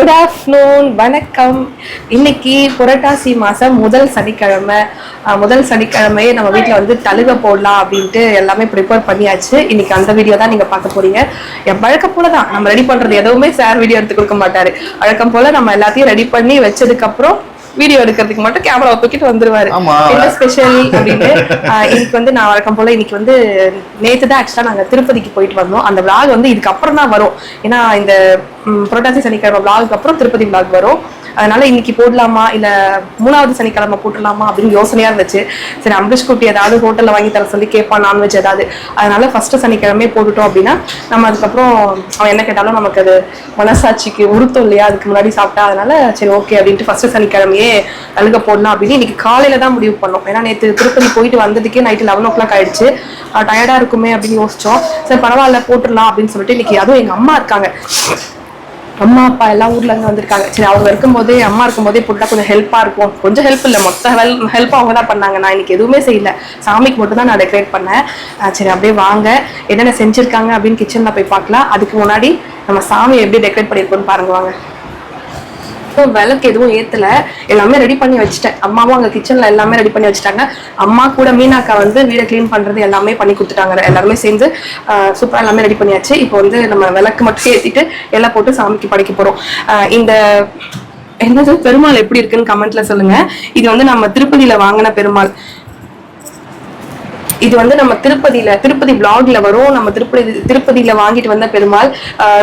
Good afternoon வணக்கம். இன்னைக்கு புரட்டாசி மாசம். முதல் சனிக்கிழமை. முதல் சனிக்கிழமையே நம்ம வீட்டில் வந்து தழுக போடலாம் அப்படின்ட்டு எல்லாமே ப்ரிப்பேர் பண்ணியாச்சு. இன்னைக்கு அந்த வீடியோ தான் நீங்க பார்க்க போறீங்க. என் வழக்கம் போல தான். நம்ம ரெடி பண்றது எதுவுமே சார் வீடியோ எடுத்து கொடுக்க மாட்டாரு. வழக்கம் போல நம்ம எல்லாத்தையும் ரெடி பண்ணி வச்சதுக்கு அப்புறம் வீடியோ எடுக்கிறதுக்கு மட்டும் கேமரா தூக்கிட்டு வந்துருவாரு. என்ன ஸ்பெஷல் அப்படின்னு இன்னைக்கு வந்து நான் வழக்கம் போல இன்னைக்கு வந்து நேத்து தான் ஆக்சுவலா நாங்க திருப்பதிக்கு போயிட்டு வந்தோம். அந்த vlog வந்து இதுக்கு அப்புறம் தான் வரும். ஏன்னா இந்த புரட்டாசி சனிக்கிழமை vlog அப்புறம் திருப்பதி vlog வரும். அதனால இன்னைக்கு போடலாமா? இல்ல மூணாவது சனிக்கிழமை போட்டுடலாமா அப்படின்னு யோசனையா இருந்துச்சு. சரி அம்பரீஷ் குட்டி ஏதாவது ஹோட்டல்ல வாங்கி தர சொல்லி கேட்பான் நான்வெஜ் ஏதாவது. அதனால ஃபர்ஸ்ட் சனிக்கிழமை போட்டுட்டோம் அப்படின்னா நம்ம அதுக்கப்புறம் அவன் என்ன கேட்டாலும் நமக்கு அது மனசாட்சிக்கு உருத்தம் இல்லையா? அதுக்கு முன்னாடி சாப்பிட்டா. அதனால சரி ஓகே அப்படின்ட்டு ஃபர்ஸ்ட் சனிக்கிழமையே அழுக போடலாம் அப்படின்னு இன்னைக்கு காலையில தான் முடிவு பண்ணோம். ஏன்னா நேற்று திருப்பதி போயிட்டு வந்ததுக்கே நைட்டு லெவன் ஓ கிளாக் ஆயிடுச்சு டயர்டா இருக்குமே அப்படின்னு யோசிச்சோம். சரி பரவாயில்ல போட்டுடலாம் அப்படின்னு சொல்லிட்டு இன்னைக்கு அதுவும் எங்க அம்மா இருக்காங்க. அம்மா அப்பா எல்லாம் ஊர்ல இருந்து வந்திருக்காங்க. சரி அவங்க இருக்கும்போதே அம்மா இருக்கும்போதே போட்டா கொஞ்சம் ஹெல்ப்பா இருக்கும். கொஞ்சம் ஹெல்ப் இல்லை. மொத்த ஹெல்ப் அவங்க தான் பண்ணாங்க. நான் இன்னைக்கு எதுவுமே செய்யல. சாமிக்கு மட்டும் தான் நான் டெக்கரேட் பண்ணேன். சரி அப்படியே வாங்க. என்னென்ன செஞ்சிருக்காங்க அப்படின்னு கிச்சன்ல போய் பார்க்கலாம். அதுக்கு முன்னாடி நம்ம சாமியை எப்படி டெக்கரேட் பண்ணியிருக்கோம்னு பாருங்க வாங்க. விளக்கு எதுவும் ஏத்தல. எல்லாமே ரெடி பண்ணி வச்சுட்டேன். அம்மாவும் அங்க கிச்சன்ல எல்லாமே ரெடி பண்ணி வச்சுட்டாங்க. அம்மா கூட மீனாக்கா வந்து வீடை கிளீன் பண்றது எல்லாமே பண்ணி கொடுத்துட்டாங்க. எல்லாருமே சேர்ந்து சூப்பரா எல்லாமே ரெடி பண்ணியாச்சு. இப்போ வந்து நம்ம விளக்கு மட்டும் ஏத்திட்டு எல்லாம் போட்டு சாமிக்கு படைக்க போறோம். ஆஹ் இந்த என்னது? பெருமாள் எப்படி இருக்குன்னு கமெண்ட்ல சொல்லுங்க. இது வந்து நம்ம திருப்பதியில வாங்கின பெருமாள். இது வந்து நம்ம திருப்பதியில திருப்பதி பிளாக்ல வரும். நம்ம திருப்பதி திருப்பதியில வாங்கிட்டு வந்த பெருமாள்.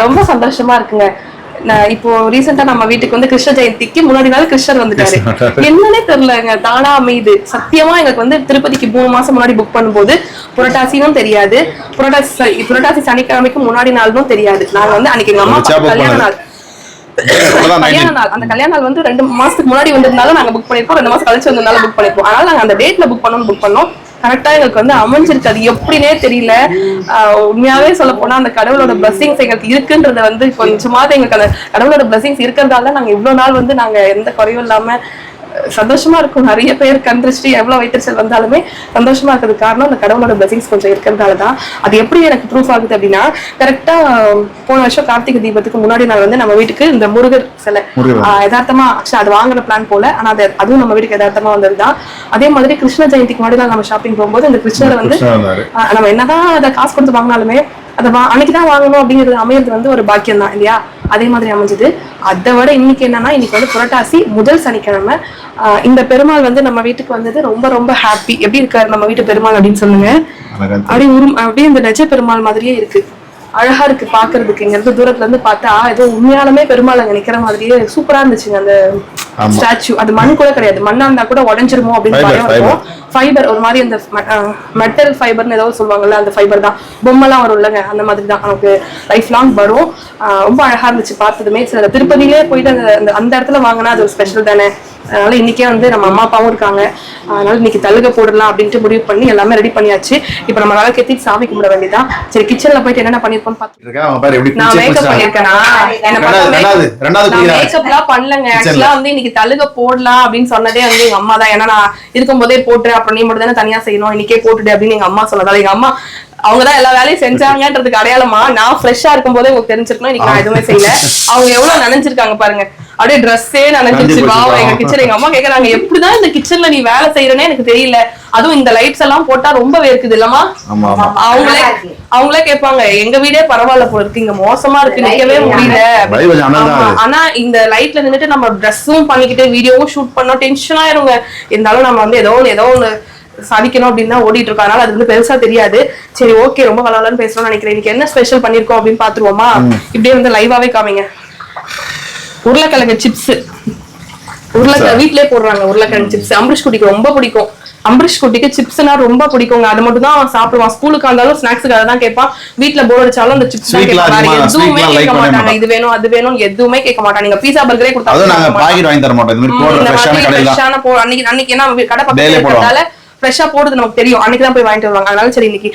ரொம்ப சந்தோஷமா இருக்குங்க. இப்போ ரீசெண்டா நம்ம வீட்டுக்கு வந்து கிருஷ்ண ஜெயந்திக்கு முன்னாடி நாள் கிருஷ்ணர் வந்துட்டாரு. என்னன்னே தெரியலங்க தானா அமையுது. சத்தியமா எங்களுக்கு வந்து திருப்பதிக்கு மூணு மாசம் முன்னாடி புக் பண்ணும்போது புரட்டாசினும் தெரியாது. புரட்டாசி புரட்டாசி சனிக்கிழமைக்கு முன்னாடி நாளும் தெரியாது. நாங்க வந்து அன்னைக்கு எங்க அம்மா கல்யாண. நாள். கல்யாண நாள். அந்த கல்யாண நாள் வந்து ரெண்டு மாசத்துக்கு முன்னாடி வந்திருந்தாலும் நாங்க புக் பண்ணிருப்போம் ரெண்டு மாசம் கழிச்சு வந்திருந்தாலும் புக் பண்ணிருப்போம் அதனால நாங்க அந்த டேட்ல புக் பண்ணணும் புக் பண்ணோம். கரெக்டா எங்களுக்கு வந்து அமைஞ்சிருக்கு. அது எப்படின்னே தெரியல. ஆஹ் உண்மையாவே சொல்ல போனா அந்த கடவுளோட பிளஸிங்ஸ் எங்களுக்கு இருக்குன்றத வந்து கொஞ்சமாவது எங்களுக்கு அந்த கடவுளோட பிளஸிங்ஸ் இருக்கிறதால நாங்க இவ்வளவு நாள் வந்து நாங்க எந்த குறையும் இல்லாம சந்தோஷமா இருக்கும். நிறைய பேர் கண் திருஷ்டி எவ்வளவு வைத்தறிச்சல் வந்தாலுமே சந்தோஷமா இருக்கிறதுக்கு காரணம் அந்த கடவுளோட பிளஸிங்ஸ் கொஞ்சம் இருக்கிறதால தான். அது எப்படி எனக்கு ப்ரூஃப் ஆகுது அப்படின்னா கரெக்டா போன வருஷம் கார்த்திகை தீபத்துக்கு முன்னாடி நாள் வந்து நம்ம வீட்டுக்கு இந்த முருகர் சிலை. யதார்த்தமா actually அது வாங்குற பிளான் போல. ஆனா அது அதுவும் நம்ம வீட்டுக்கு யதார்த்தமா வந்ததுதான். அதே மாதிரி கிருஷ்ண ஜெயந்திக்கு முன்னாடி நாள் நம்ம ஷாப்பிங் போகும்போது இந்த கிருஷ்ணரை வந்து நம்ம என்னதான் அதை காசு கொடுத்து வாங்கினாலுமே அதை வா அன்னைக்கு தான் வாங்கணும் அப்படிங்கிறது அமையிறது வந்து ஒரு பாக்கியம் தான் இல்லையா? அதே மாதிரி அமைஞ்சது. அதை விட இன்னைக்கு என்னன்னா இன்னைக்கு வந்து புரட்டாசி முதல் சனிக்கிழமை. ஆஹ் இந்த பெருமாள் வந்து நம்ம வீட்டுக்கு வந்தது ரொம்ப ரொம்ப ஹாப்பி எப்படி இருக்காரு நம்ம வீட்டு பெருமாள் அப்படின்னு சொல்லுங்க. அப்படியே உரும் அப்படியே இந்த நெஜ பெருமாள் மாதிரியே இருக்கு. அழகா இருக்கு பாக்குறதுக்கு. இங்க இருந்து தூரத்துல இருந்து பார்த்தா ஏதோ உண்மையாலுமே பெருமாள் அங்க நிக்கிற மாதிரியே சூப்பரா இருந்துச்சுங்க அந்த. ஸ்டாச்சு. அது மண் கூட கிடையாது. மண்ணா இருந்தா கூட உடஞ்சிருமோ அப்படின்னு பயம் இருக்கும். ஃபைபர் ஒரு மாதிரி அந்த மெட்டல் ஃபைபர்னு ஏதோ சொல்லுவாங்கல்ல அந்த ஃபைபர் தான். பொம்மைலாம் வரும் இல்லைங்க அந்த மாதிரி தான். நமக்கு லைஃப் லாங் வரும் ரொம்ப அழகா இருந்துச்சு பார்த்ததுமே. சில திருப்பதியிலே போயிட்டு அந்த- அந்த இடத்துல வாங்கினா அது ஒரு ஸ்பெஷல் தானே? அதனால இன்னைக்கே வந்து நம்ம அம்மா அப்பாவும் இருக்காங்க அதனால இன்னைக்கு தள்ளுக போடலாம் அப்படின்ட்டு முடிவு பண்ணி எல்லாமே ரெடி பண்ணியாச்சு இப்போ நம்ம விளக்கு ஏத்தி சாமி கும்பிட வேண்டியதான் சரி கிச்சன்ல போயிட்டு என்னென்ன பண்ணிருப்போம்னு பார்த்து இருக்கா? அவன் பாரு எப்படி நான் மேக்கப். பண்ணிருக்கேனா நான். மேக்கப்லாம் பண்ணலங்க. ஆக்சுவலா வந்து இன்னைக்கு தழுக போடலாம் அப்படின்னு சொன்னதே வந்து எங்க அம்மா தான் ஏன்னா நான் இருக்கும்போதே போட்டு அப்புறம் நீ மட்டும் தானே தனியா செய்யணும் இன்னைக்கே போட்டுடு அப்படின்னு எங்க அம்மா சொன்னதால எங்க அம்மா அவங்க தான் எல்லா வேலையும் செஞ்சாங்கன்றதுக்கு அடையாளமா? நான் ஃப்ரெஷ்ஷா இருக்கும்போதே உங்களுக்கு தெரிஞ்சிருக்கணும் இன்னைக்கு நான் எதுவுமே செய்யல. அவங்க எவ்வளவு நினைச்சிருக்காங்க பாருங்க. அப்படியே ட்ரெஸ்ஸே நினைச்சிருச்சு நனைஞ்சு வா எங்க. கிச்சன் எங்க அம்மா கேக்குறாங்க எப்படிதான் இந்த கிச்சன்ல நீ வேலை செய்யறனே எனக்கு தெரியல. அதுவும் இந்த லைட்ஸ் எல்லாம் போட்டா ரொம்ப வேர்க்குது இல்லமா ஆமா, ஆமா. அவங்களே அவங்களே கேட்பாங்க எங்க வீடே பரவாயில்ல போல இருக்கு. இங்க மோசமா இருக்கு. நிக்கவே முடியல. ஆனா இந்த லைட்ல நின்னுட்டு நம்ம ட்ரெஸ்ஸும் பண்ணிக்கிட்டு வீடியோவும் ஷூட் பண்ணோம். டென்ஷன் ஆயிருங்க இருந்தாலும் நம்ம வந்து ஏதோ ஒண்ணு ஏதோ ஒண்ணு சாதிக்கணும் அப்படின்னு தான் ஓடிட்டு இருக்கோம். அதனால அது வந்து பெருசா தெரியாது. சரி ஓகே ரொம்ப வளவலன்னு பேசணும்னு நினைக்கிறேன். இன்னைக்கு என்ன ஸ்பெஷல் பண்ணிருக்கோம் அப்படின்னு பாத்துருவோமா இப்படியே வந்து லைவாவே காமிங்க. உருளைக்கிழங்கு சிப்ஸ் உருளைக்கிழங்கு வீட்லயே போடுறாங்க உருளைக்கிழங்கு சிப்ஸ் அம்பரிஷ் குட்டிக்கு ரொம்ப பிடிக்கும். அம்பரிஷ் குட்டிக்கு சிப்ஸ்னா ரொம்ப பிடிக்குங்க. அது மட்டும் தான் அவன் சாப்பிடுவான். ஸ்கூலுக்கு இருந்தாலும் ஸ்நாக்ஸுக்கு அதை தான் கேட்பான். வீட்ல போர் அடிச்சாலும் அந்த சிப்ஸ் தான் எதுவுமே கேட்க மாட்டாங்க. இது வேணும் அது வேணும் எதுவுமே கேட்க மாட்டான். நீங்க பீஸா பர்கரே கொடுத்தா நாங்க வாங்கி தர மாட்டோம். இந்த மாதிரி போடுற ஃப்ரெஷ்ஷான கடையில. அன்னைக்கு அன்னைக்கு ஏன்னா கடை பக்கத்துல Daily இருக்கிறதால ஃப்ரெஷ்ஷா போடுறது நமக்கு தெரியும். அன்னைக்கு தான் போய் வாங்கிட்டு வருவாங்க. அதனால சரி இன்னைக்கு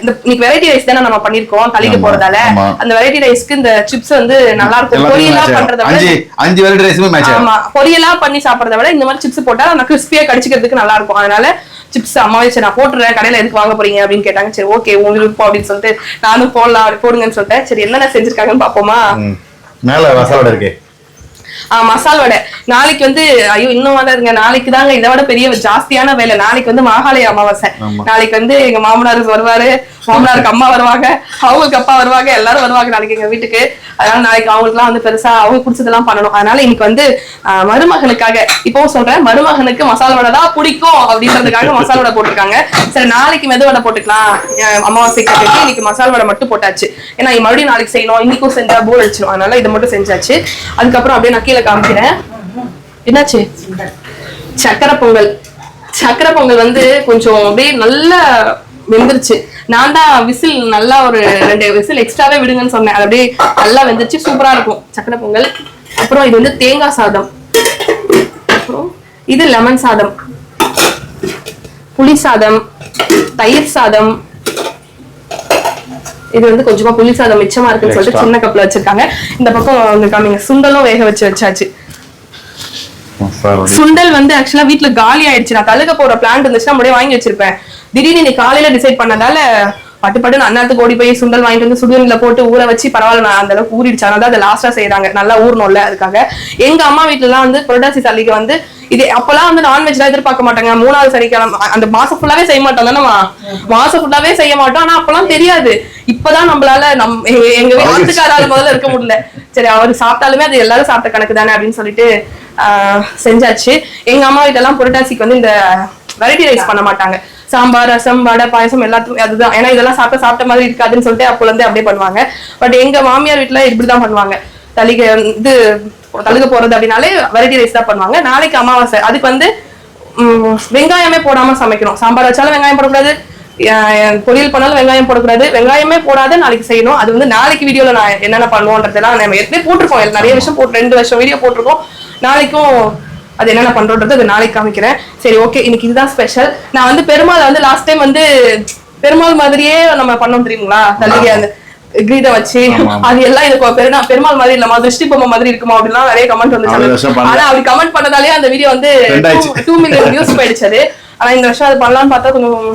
இந்த இன்னைக்கு வெரைட்டி ரைஸ் தானே நம்ம பண்ணிருக்கோம் ஆமா, போறதால. அந்த வெரைட்டி ரைஸ்க்கு இந்த சிப்ஸ் வந்து நல்லா இருக்கும். பொரியலா. பண்றத விட அஞ்சு வெரைட்டி ரைஸுமே மேட்ச் ஆமா. பொரியலா பண்ணி சாப்பிடறத விட இந்த மாதிரி சிப்ஸ் போட்டா நான் கிறிஸ்பியா கடிச்சிக்கிறதுக்கு நல்லா இருக்கும். அதனால சிப்ஸ் அம்மாவே சரி நான் போட்டுறேன். கடையில எதுக்கு வாங்க போறீங்க? அப்படின்னு கேட்டாங்க. சரி ஓகே உங்களுக்கு விருப்பம் அப்படின்னு சொல்லிட்டு நானும் போடலாம் போடுங்கன்னு சொல்லிட்டேன். சரி என்னென்ன செஞ்சிருக்காங்கன்னு பாப்போமா. மேல மசாலோட இருக்கு. ஆஹ் மசால் வடை. நாளைக்கு வந்து ஐயோ இன்னும் வேலை இருங்க நாளைக்கு தாங்க இதை விட பெரிய ஜாஸ்தியான வேலை. நாளைக்கு வந்து மாகாளய அமாவாசை. நாளைக்கு வந்து எங்க மாமனார் வருவாரு. மாமனாருக்கு அம்மா வருவாங்க. அவங்களுக்கு அப்பா வருவாங்க. எல்லாரும் வருவாங்க நாளைக்கு எங்க வீட்டுக்கு. அதனால நாளைக்கு அவங்களுக்குலாம் வந்து பெருசா அவங்க பிடிச்சதெல்லாம் பண்ணணும். அதனால இன்னைக்கு வந்து மருமகனுக்காக இப்பவும் சொல்றேன் மருமகனுக்கு மசால் வடை தான் பிடிக்கும் அப்படின்றதுக்காக மசால் வடை போட்டிருக்காங்க. சரி நாளைக்கு மெது வடை போட்டுக்கலாம். அமாவாசைக்கு இன்னைக்கு மசால் வடை மட்டும் போட்டாச்சு. ஏன்னா மறுபடியும் நாளைக்கு செய்யணும். இன்னைக்கும் செஞ்சா போர் அடிச்சிடும் அதனால இதை மட்டும் செஞ்சாச்சு. அதுக்கப்புறம் அப்படியே நான் கீழே காமிக்கிறேன். என்னாச்சு? சக்கரை பொங்கல். சக்கரை பொங்கல் வந்து கொஞ்சம் அப்படியே நல்லா வெந்துருச்சு. நான் தான் விசில் நல்லா ஒரு ரெண்டு விசில் எக்ஸ்ட்ராவே விடுங்கன்னு சொன்னேன். அது அப்படியே நல்லா வெந்துருச்சு சூப்பரா இருக்கும். சக்கரை பொங்கல். அப்புறம் இது வந்து தேங்காய் சாதம். அப்புறம் இது லெமன் சாதம். புளி சாதம் தயிர் சாதம். இது வந்து கொஞ்சமா புளி சாதம் மிச்சமா இருக்குன்னு சொல்லிட்டு. சின்ன கப்ல வச்சிருக்காங்க. இந்த பக்கம் வந்து காமிங்க. சுண்டலும் வேக வச்சு வச்சாச்சு. சுண்டல் வந்து ஆக்சுவலா வீட்ல காலி ஆயிடுச்சு. நான் தழுக போற பிளான் இருந்துச்சுன்னா முன்னாடியே வாங்கி வச்சிருப்பேன். திடீர்னு இன்னைக்கு காலையில டிசைட் பண்ணதால பட்டு பட்டு அண்ணாத்துக்கு ஓடி போய் சுண்டல் வாங்கிட்டு வந்து சுடுதண்ணில போட்டு ஊற வச்சு பரவாயில்ல நான் அந்த அளவுக்கு ஊறிடுச்சு. அதனால தான் அதை லாஸ்டா செய்யறாங்க நல்லா ஊறணும்ல அதுக்காக. எங்க அம்மா வீட்டுல எல்லாம் வந்து புரட்டாசி சளிக்கு வந்து இது அப்பெல்லாம் வந்து நான்வெஜ் எல்லாம் எதிர்பார்க்க மாட்டாங்க. மூணாவது சனிக்கிழமை அந்த மாசம் ஃபுல்லாவே செய்ய மாட்டோம் தானேமா மாசம் ஃபுல்லாவே செய்ய மாட்டோம். ஆனா அப்பெல்லாம் தெரியாது. இப்பதான் நம்மளால நம் எங்க- வீட்டுக்காரால முதல்ல இருக்க முடியல. சரி அவர் சாப்பிட்டாலுமே அது எல்லாரும் சாப்பிட்ட கணக்கு தானே அப்படின்னு சொல்லிட்டு செஞ்சாச்சு. எங்க அம்மா வீட்டெல்லாம் புரட்டாசிக்கு வந்து இந்த வெரைட்டி ரைஸ் பண்ண மாட்டாங்க. சாம்பார் ரசம் வடை பாயசம் எல்லாத்துக்கும் அதுதான். ஏன்னா இதெல்லாம் சாப்பிட்ட சாப்பிட்ட மாதிரி இருக்காதுன்னு சொல்லிட்டு அப்போல இருந்து அப்படியே பண்ணுவாங்க. பட் எங்க மாமியார் வீட்டுல இப்படிதான் பண்ணுவாங்க. தலிக இது தழுக போறது அப்படின்னாலே வெரைட்டி ரைஸ் தான் பண்ணுவாங்க. நாளைக்கு அமாவாசை. அதுக்கு வந்து வெங்காயமே போடாம சமைக்கணும். சாம்பார் வச்சாலும் வெங்காயம் போடக்கூடாது. பொரியல் பண்ணாலும் வெங்காயம் போடக்கூடாது. வெங்காயமே போடாத நாளைக்கு செய்யணும். அது வந்து நாளைக்கு வீடியோல நான் என்னென்ன பண்ணுவோன்றதெல்லாம் நம்ம ஏற்கனவே போட்டிருக்கோம். நிறைய விஷயம் போட்டு ரெண்டு வருஷம் வீடியோ போட்டிருக்கோம். நாளைக்கும் அது என்னென்ன பண்றோன்றது அது நாளைக்கு காமிக்கிறேன். சரி ஓகே இன்னைக்கு இதுதான் ஸ்பெஷல் நான் வந்து பெருமாள் வந்து லாஸ்ட் டைம் வந்து பெருமாள் மாதிரியே நம்ம பண்ணோம் தெரியுங்களா? தள்ளிகை அந்த கிரீடம் வச்சு. அது எல்லாம் எனக்கு பெருனா பெருமாள் மாதிரி இல்லமா திருஷ்டி பொம்மை மாதிரி இருக்குமா அப்படிலாம் நிறைய கமெண்ட் வந்துச்சு. ஆனா அப்படி கமெண்ட் பண்ணதாலே அந்த வீடியோ வந்து. டூ மில்லியன் வியூஸ் போயிடுச்சு அது. ஆனா இந்த வருஷம் அது பண்ணலாம்னு பார்த்தா கொஞ்சம்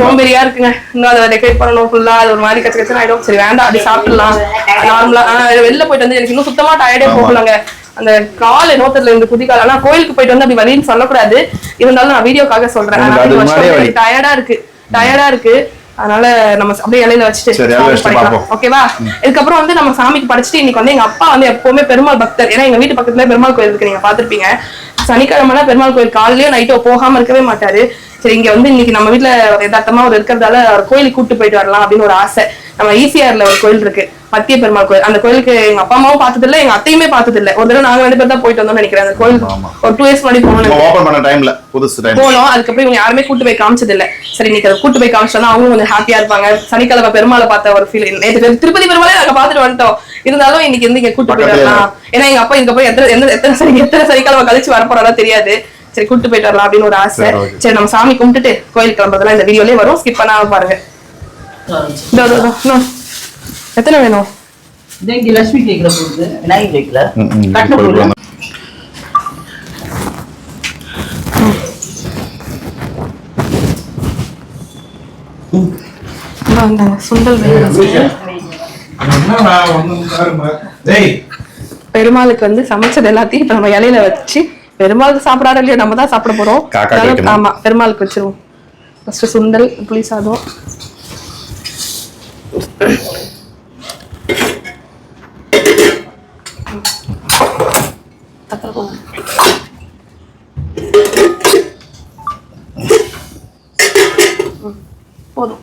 சோம்பேறியா இருக்குங்க. இன்னும் அதை டெக்கரேட் பண்ணணும் ஃபுல்லா அது ஒரு மாதிரி கச்ச கச்சன்னு ஆயிடும். சரி வேண்டாம் அப்படி சாப்பிடலாம். நார்மலா வெளில போயிட்டு வந்து எனக்கு இன்னும் சுத்தமா டயர்டே. போகலங்க. அந்த கால் நோத்தத்துல இருந்து குதிக்கால் ஆனா கோயிலுக்கு போயிட்டு வந்து அப்படி வலின்னு சொல்லக்கூடாது. இருந்தாலும் நான் வீடியோக்காக சொல்றேன். டயர்டா இருக்கு. டயர்டா இருக்கு. அதனால நம்ம அப்படியே இலையில வச்சுட்டு. ஓகேவா? இதுக்கப்புறம் வந்து நம்ம சாமிக்கு படிச்சுட்டு இன்னைக்கு வந்து எங்க அப்பா வந்து எப்பவுமே பெருமாள் பக்தர். ஏன்னா எங்க வீட்டு பக்கத்துல பெருமாள் கோயில் இருக்கு நீங்க பாத்திருப்பீங்க சனிக்கிழமைனா பெருமாள் கோயில் காலையிலயோ நைட்டோ போகாம இருக்கவே மாட்டாரு. சரி இங்க வந்து இன்னைக்கு நம்ம வீட்ல யதார்த்தமா ஒரு இருக்கிறதால அவர் கோயிலுக்கு கூட்டு போயிட்டு வரலாம் அப்படின்னு ஒரு ஆசை. நம்ம ஈசிஆர்ல ஒரு கோயில் இருக்கு மத்திய பெருமாள் கோயில். அந்த கோயிலுக்கு எங்க அப்பா அம்மாவும் பார்த்தது இல்ல எங்க அத்தையுமே பார்த்தது இல்ல ஒரு தடவை நாங்க ரெண்டு பேர் தான் போயிட்டு வந்தோம்னு நினைக்கிறேன். அந்த கோயில். ஒரு டூ இயர்ஸ் முன்னாடி போனோம் போனோம். அதுக்கப்புறம் இவங்க யாருமே கூட்டு போய் காமிச்சது இல்ல சரி இன்னைக்கு அதை கூட்டு போய் காமிச்சோம்னா அவங்க கொஞ்சம் ஹாப்பியா இருப்பாங்க. சனிக்கிழமை பெருமாளை பார்த்த ஒரு ஃபீல் நேற்று திருப்பதி பெருமாளே நாங்க பார்த்துட்டு வந்துட்டோம். இருந்தாலும் இன்னைக்கு வந்து இங்க கூட்டு வரலாம். ஏன்னா எங்க அப்பா இதுக்கப்புறம் எத்தனை எத்தனை சனி எத்தனை சனிக்கிழமை கழிச்சு வரப்போறதா தெரியாது. சரி கூட்டு போயிட்டு வரலாம் அப்படின்னு ஒரு ஆசை. சரி, நம்ம சாமி கும்பிட்டுட்டு கோயில் கிளம்புறதெல்லாம் இந்த வீடியோலயே வரும். ஸ்கிப் பண்ணாம பாருங்க. எத்தனை வேணும்? லட்சுமி கேக்குற போகுது விநாயகர். கட்டின போகுது பெருமாளுக்கு வந்து சமைச்சது எல்லாத்தையும் இப்ப நம்ம இலையில வச்சு பெருமாளுக்கு சாப்பிடாரு இல்லையா நம்ம தான் சாப்பிட போறோம். ஆமா பெருமாளுக்கு வச்சிருவோம். ஃபர்ஸ்ட் சுண்டல் புளி சாதம். போதும்.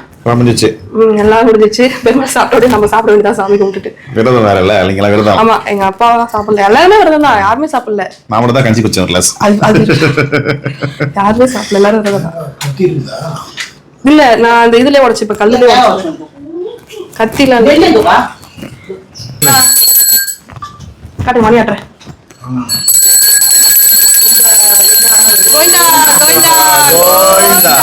முடிஞ்சிச்சு எல்லாம் முடிஞ்சிச்சு. பெருமாள் சாப்பிட்டோட நம்ம சாப்பிட வேண்டியதான் சாமி கும்பிட்டுட்டு. விரதம் வேற இல்ல இல்லைங்களா? விரதம். ஆமா எங்க அப்பா சாப்பிடல. எல்லாருமே விரதம் தான் யாருமே சாப்பிடல. நான் மட்டும் தான் கஞ்சி குச்சேன் கிளாஸ் யாருமே சாப்பிடல எல்லாரும் விரதம் தான். இல்ல நான் அந்த இதுல உடைச்சு இப்ப கல்லுல உடைச்சு. கத்தில காட்டு மணி ஆட்டுறேன். கோவிந்தா கோவிந்தா கோவிந்தா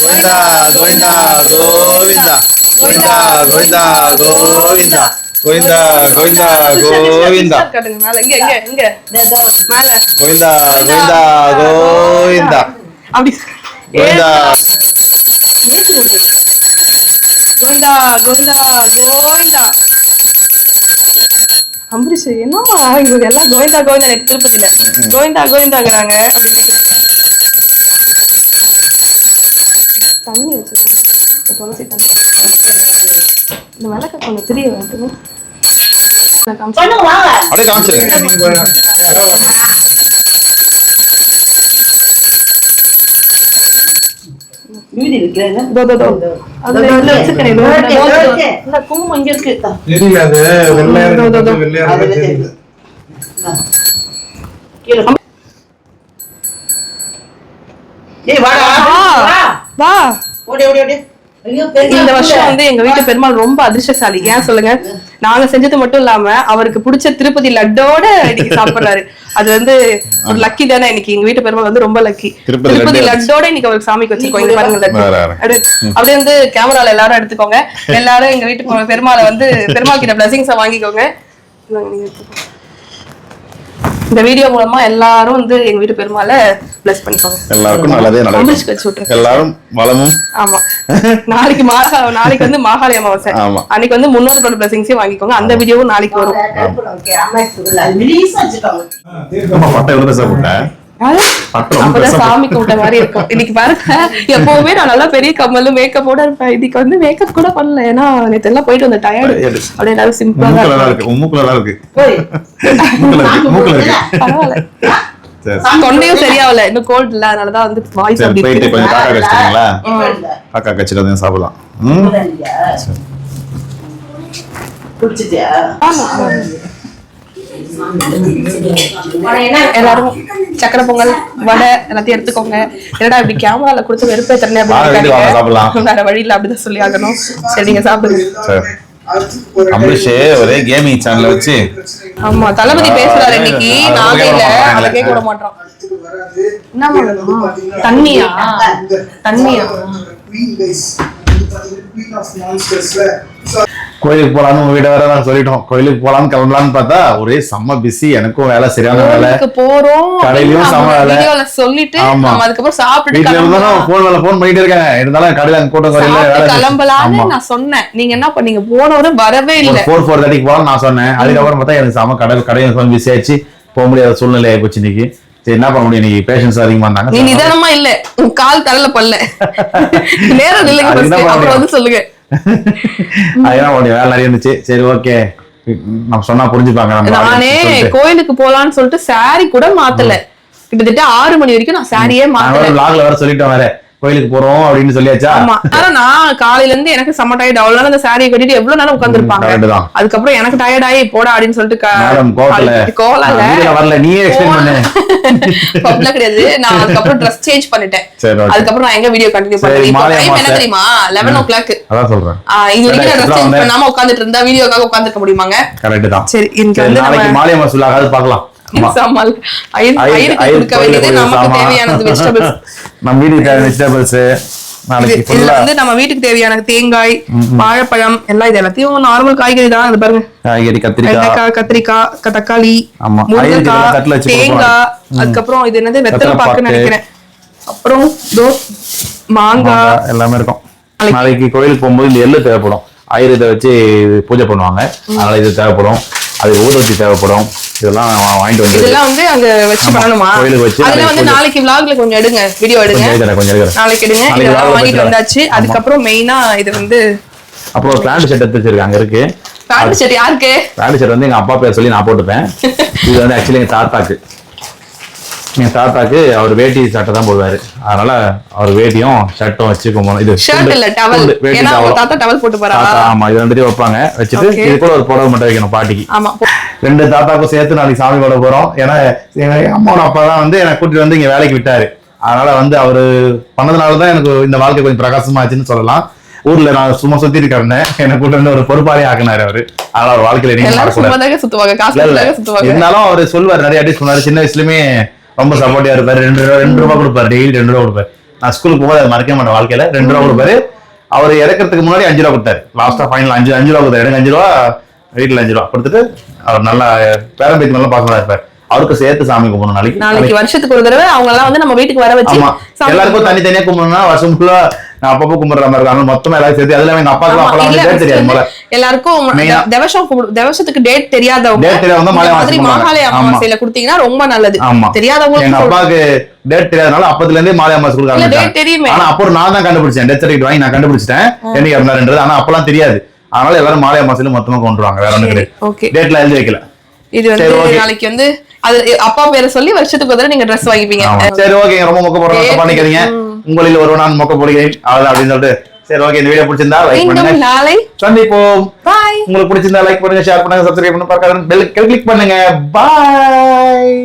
கோவிந்தா கோவிந்தா கோவிந்தா கோவிந்தா கோவிந்தா கோவிந்தா கோவிந்தா கோவிந்தா கோவிந்தா கோவிந்தா கோவிந்தா கோவிந்தா அப்படி கோவிந்தா. கோவிந்தா கோவிந்தா கோவிந்தா அம்பரீஷ் என்னவா இவங்க எல்லாம் கோவிந்தா கோவிந்தா திருப்பதியில? கோவிந்தா கோவிந்தாங்கிறாங்க. அப்படின்னு தண்ணி வச்சுருக்கேன். துளசி தண்ணி இந்த விளக்க கொஞ்சம் தெரிய வேண்டுங்க அப்படியே வா. இந்த வருஷம் வந்து எங்க வீட்டு பெருமாள் ரொம்ப அதிர்ஷ்டசாலி. ஏன் சொல்லுங்க? நாங்க செஞ்சது மட்டும் இல்லாம அவருக்கு பிடிச்ச திருப்பதி லட்டோட இன்னைக்கு சாப்பிடுறாரு. அது வந்து ஒரு லக்கி தானே. இன்னைக்கு எங்க வீட்டு பெருமாள் வந்து ரொம்ப லக்கி திருப்பதி திருப்பதி லட்டு. லட்டோட இன்னைக்கு அவருக்கு சாமிக்கு வச்சிருக்கோம். இங்க பாருங்க. அப்படியே வந்து கேமரால எல்லாரும் எடுத்துக்கோங்க. எல்லாரும் எங்க வீட்டு பெருமாளை வந்து பெருமாள் கிட்ட பிளஸிங்ஸ வாங்கிக்கோங்க. இந்தாங்க, நீங்க எடுத்துக்கோங்க. இந்த வீடியோ மூலமா எல்லாரும் வந்து எங்க வீட்டு பெருமாளை பிளஸ் பண்ணிக்கோங்க. எல்லாருக்கும் நல்லதே நடக்கும். எல்லாரும் வளமும். ஆமா. நாளைக்கு மாகா நாளைக்கு வந்து மாகாளி அமாவாசை. ஆமா. அன்னைக்கு வந்து முன்னோர்களோட பிளஸிங்ஸையும் வாங்கிக்கோங்க. அந்த வீடியோவும் நாளைக்கு வரும். அப்பதான் சாமி கும்பிட்ட மாதிரி இருக்கும். இன்னைக்கு பாருங்க எப்பவுமே நான் நல்லா பெரிய கம்மல் மேக்கப்போட இருப்பேன். இன்னைக்கு வந்து மேக்கப் கூட பண்ணல. ஏன்னா நேத்து எல்லாம் போயிட்டு வந்த டயர்டு. அப்படியே எல்லாரும் சிம்பிளா தான் நல்லா. இருக்கு மூக்குல நல்லா இருக்கு. மூக்குல பரவாயில்ல. சரி. தொண்டையும் சரியாவல இன்னும் கோல்ட் இல்ல. அதனாலதான் வந்து வாய்ஸ் அப்படி போயிட்டு. கொஞ்சம் காக்கா கடிச்சிட்டீங்களா. காக்கா கடிச்சிட்டு வந்து சாப்பிடலாம்? குடிச்சிட்டியா? எல்லாரும் சக்கரை பொங்கல் வடை எல்லாத்தையும் எடுத்துக்கோங்க. என்னடா இப்படி கேமரால கொடுத்து வெறுப்பே தரல அப்படின்னு. வேற வழியில அப்படிதான் சொல்லி ஆகணும். சரி நீங்க சாப்பிடுங்க. சரி. அம்பரீஷ் ஒரே கேமிங் சேனல் வச்சு. ஆமா தளபதி பேசுறாரு இன்னைக்கு. நாகையில. அதை கேட்க விட மாட்டோம் என்ன தண்ணியா? தண்ணியா? கோயிலுக்கு போலான்னு உங்க வீட வேற நாங்க சொல்லிட்டோம். கோயிலுக்கு போலான்னு கிளம்பலான்னு பார்த்தா ஒரே செம்ம பிஸி எனக்கும் வேலை சரியான வேலை. போறோம். கடையிலயும் அப்படின்னு சம நம்ம வேலை. சொல்லிட்டு ஆமா. அதுக்கப்புறம் சாப்பிட்டு வீட்டுல கிளம்பலாம். போன் மேல போன் பண்ணிட்டு இருக்காங்க இருந்தாலும் கடையில அங்க கூட்டம் சாப்பிட்டு வேலை கிளம்பலான்னு ஆமா. நான் சொன்னேன். நீங்க என்ன பண்ணீங்க? போனவரும் வரவே இல்ல. ஃபோர் ஃபோர் தேர்ட்டிக்கு போலாம் நான் சொன்னேன். அதுக்கப்புறம் பார்த்தா எனக்கு செம கடை கடையும் கொஞ்சம் பிஸி ஆயிடுச்சு. போக முடியாத சூழ்நிலை ஆயிப்போச்சு இன்னைக்கு. சரி என்ன பண்ண முடியும்? இன்னைக்கு பேஷன்ஸ் அதிகமா இருந்தாங்க. நீ நிதானமா இல்ல. உன் கால் தரல பல்ல நேரம். பண்ண அப்புறம்? வந்து சொல்லுங்க. அதெல்லாம் முடியும் வேலை நிறைய இருந்துச்சு. சரி ஓகே நம்ம சொன்னா புரிஞ்சுப்பாங்க நானே. கோயிலுக்கு போலான்னு சொல்லிட்டு saree கூட மாத்தல. கிட்டத்தட்ட ஆறு மணி வரைக்கும் நான் சாரியே மாத்தல. vlogல வேற சொல்லிட்டோம் வேற. கோயிலுக்கு போறோம் அப்படின்னு சொல்லியாச்சா? ஆமா. ஆனா நான் காலையில இருந்து எனக்கு செம்ம டயர்ட் அவ்வளவு நேரம் அந்த சாரியை கட்டிட்டு எவ்வளவு நேரம் உட்கார்ந்திருப்பாங்க. அதுக்கப்புறம் எனக்கு டயர்ட் ஆகி போடா அப்படின்னு சொல்லிட்டு மேடம். நான் வீட்டுல வரல. நீயே எக்ஸ்பிளைன் பண்ணு. கிடையாது. நான் அதுக்கப்புறம் ட்ரெஸ் சேஞ்ச் பண்ணிட்டேன். அதுக்கப்புறம் நான் எங்க வீடியோ கண்டினியூ பண்ணேன்? என்ன. தெரியுமா? லெவன் ஓ கிளாக் அதான் சொல்றேன். இது வரைக்கும் சரி, ட்ரெஸ் சேஞ்ச். பண்ணாம உட்கார்ந்துட்டு இருந்தா வீடியோக்காக உட்கார்ந்துருக்க முடியுமாங்க? கரெக்ட் தான் சரி இன்னைக்கு வந்து நாளைக்கு மாலை மசூலாகாது பார்க்கலாம். சாமான் நமக்கு. தேவையானது வெஜிடபிள்ஸ் நம்ம வீட்டுக்கு தேவையான வெஜிடபிள்ஸ் நாளைக்கு இதுல ஃபுல்லா வந்து நம்ம வீட்டுக்கு தேவையான தேங்காய் வாழைப்பழம் எல்லாம் இது எல்லாத்தையும் நார்மல் காய்கறி தான் பாருங்க. காய்கறி கத்திரிக்காய். கத்திரிக்காய் தக்காளி முருங்கைக்காய் வச்சு தேங்காய் அதுக்கப்புறம் இது என்னது? வெத்தலை பாக்கு. நினைக்கிறேன். அப்புறம் தோ மாங்காய். எல்லாமே இருக்கும். நாளைக்கு. கோயிலுக்கு போகும்போது இந்த எள்ளு தேவைப்படும். ஆயுர்வேத வச்சு பூஜை பண்ணுவாங்க. அதனால இது தேவைப்படும். அது ஊதுவத்தி தேவைப்படும். இதெல்லாம் வாங்கிட்டு வந்து இதெல்லாம் வந்து அங்க வச்சு பண்ணணுமா? கோயிலுக்கு வச்சு அதுல நாளைக்கு வந்து. நாளைக்கு vlogல கொஞ்சம் எடுங்க வீடியோ எடுங்க. கொஞ்சம் எடுக்கிறேன். நாளைக்கு எடுங்க. இதெல்லாம் வாங்கிட்டு. வந்தாச்சு. அதுக்கப்புறம் மெயினா இது வந்து அப்புறம் பிளான்ட் செட் எடுத்து வச்சிருக்கேன் அங்க இருக்கு. பேண்ட் ஷர்ட் யாருக்கு? பிளான்ட் செட் வந்து எங்க அப்பா பேர் சொல்லி நான் போட்டுப்பேன். இது வந்து ஆக்சுவலி எங்க தாத்தாக்கு. எங்க தாத்தாக்கு அவர் வேட்டி சட்டை தான் போடுவாரு. அதனால அவர் வேட்டியும் ஷர்ட்டும் வச்சு கும்பணும் இது ஷர்ட் துண்டு, இல்ல டவல் துண்டு, வேட்டி. தாத்தா டவல் போட்டு தாத்தா ஆமா இது ரெண்டுத்தையும் வைப்பாங்க. வச்சுட்டு. இது கூட ஒரு புடவை மட்டும் வைக்கணும் பாட்டிக்கு. ஆமா ரெண்டு தாத்தாக்கும் சேர்த்து நாளைக்கு சாமி போட போறோம். ஏன்னா எங்க அம்மாவோட அப்பா தான் வந்து என்னை கூட்டிட்டு வந்து இங்க வேலைக்கு விட்டாரு. அதனால வந்து அவரு பண்ணதுனால தான் எனக்கு இந்த வாழ்க்கை கொஞ்சம் பிரகாசமாச்சுன்னு சொல்லலாம். ஊர்ல நான் சும்மா சுத்தி இருக்கேன் என்னை கூட்டு வந்து ஒரு பொறுப்பாளி ஆக்குனாரு அவரு. அதனால அவர் வாழ்க்கையில நீங்க இருந்தாலும் அவர் சொல்லுவார் நிறைய அடிச்சு சொன்னாரு சின்ன வயசுலயுமே ரொம்ப சப்போர்ட்டிவா இருப்பாரு. ரெண்டு ரூபா ரெண்டு ரூபா கொடுப்பாரு. டெய்லி ரெண்டு ரூபா கொடுப்பாரு. நான் ஸ்கூலுக்கு அதை மறக்க மாட்டேன் வாழ்க்கையில. ரெண்டு ரூபா கொடுப்பாரு. அவர் இறக்கறதுக்கு முன்னாடி அஞ்சு ரூபா கொடுத்தாரு. லாஸ்டா ஃபைனல் அஞ்சு அஞ்சு ரூபா கொடுத்தாரு. எனக்கு அஞ்சு ரூபா வீட்டுல அஞ்சு ரூபா கொடுத்துட்டு அவர் நல்லா பேரம்பேத்தி நல்லா பாசமா இருப்பார். அவருக்கு சேர்த்து சாமி கும்பிடணும் நாளைக்கு. நாளைக்கு வருஷத்துக்கு ஒரு தடவை அவங்க எல்லாம் வந்து நம்ம வீட்டுக்கு வர வச்சு எல்லாருக்கும் தனித்தனியா கும்பிடணும்னா வருஷம் ஃபுல்லா நான் அப்பப்போ கும்பிடுற மாதிரி இருக்கும். அதனால மொத்தமா எல்லாரும் சேர்த்து அதுல எங்க அப்பாக்கு இல்ல, வந்து பேர் தெரியாது போல. எல்லாருக்கும். தேவசம் தேவசத்துக்கு டேட் தெரியாதவங்க Date தெரியாதவங்க மாலை மாதிரி அமாவாசை மாகாளய. அமாவாசையில கொடுத்தீங்கன்னா ரொம்ப நல்லது. ஆமா. எங்க தெரியாதவங்களுக்கு அப்பாவுக்கு டேட் தெரியாதனால அப்பத்துல இருந்தே மாலை அம்மாஸ் கொடுக்க ஆரம்பிச்சாங்க. ஆனா அப்போ நான் தான் கண்டுபிடிச்சேன். டெத் சர்டிஃபிகேட் வாங்கி நான் கண்டுபிடிச்சிட்டேன். என்னைக்கு இருந்தாருன்றது ஆனா அப்பெல்லாம் தெரியாது. அதனால எல்லாரும் மாலை அம்மாசில மொத்தமா கொண்டுருவாங்க. வேற ஒண்ணு கிடையாது. ஓகே டேட்ல எழுதி வைக்கல. இது வந்து. நாளைக்கு வந்து அது அப்பா பேரை சொல்லி வருஷத்துக்கு ஒரு நீங்க ட்ரெஸ் வாங்கிப்பீங்க. சரி ஓகே ரொம்ப மொக்க போடுறோம் பண்ணிக்கிறீங்க உங்களில் ஒரு நான் மொக்க போடுகிறேன். அவ்வளவுதான் அப்படின்னு சொல்லிட்டு சரி ஓகே இந்த வீடியோ பிடிச்சிருந்தா லைக் பண்ணுங்க. நாளை சந்திப்போம். பாய் உங்களுக்கு பிடிச்சிருந்தா லைக் பண்ணுங்க ஷேர் பண்ணுங்க சப்ஸ்கிரைப் பண்ணுங்க பக்கத்துல பெல் கிளிக் பண்ணுங்க. பாய்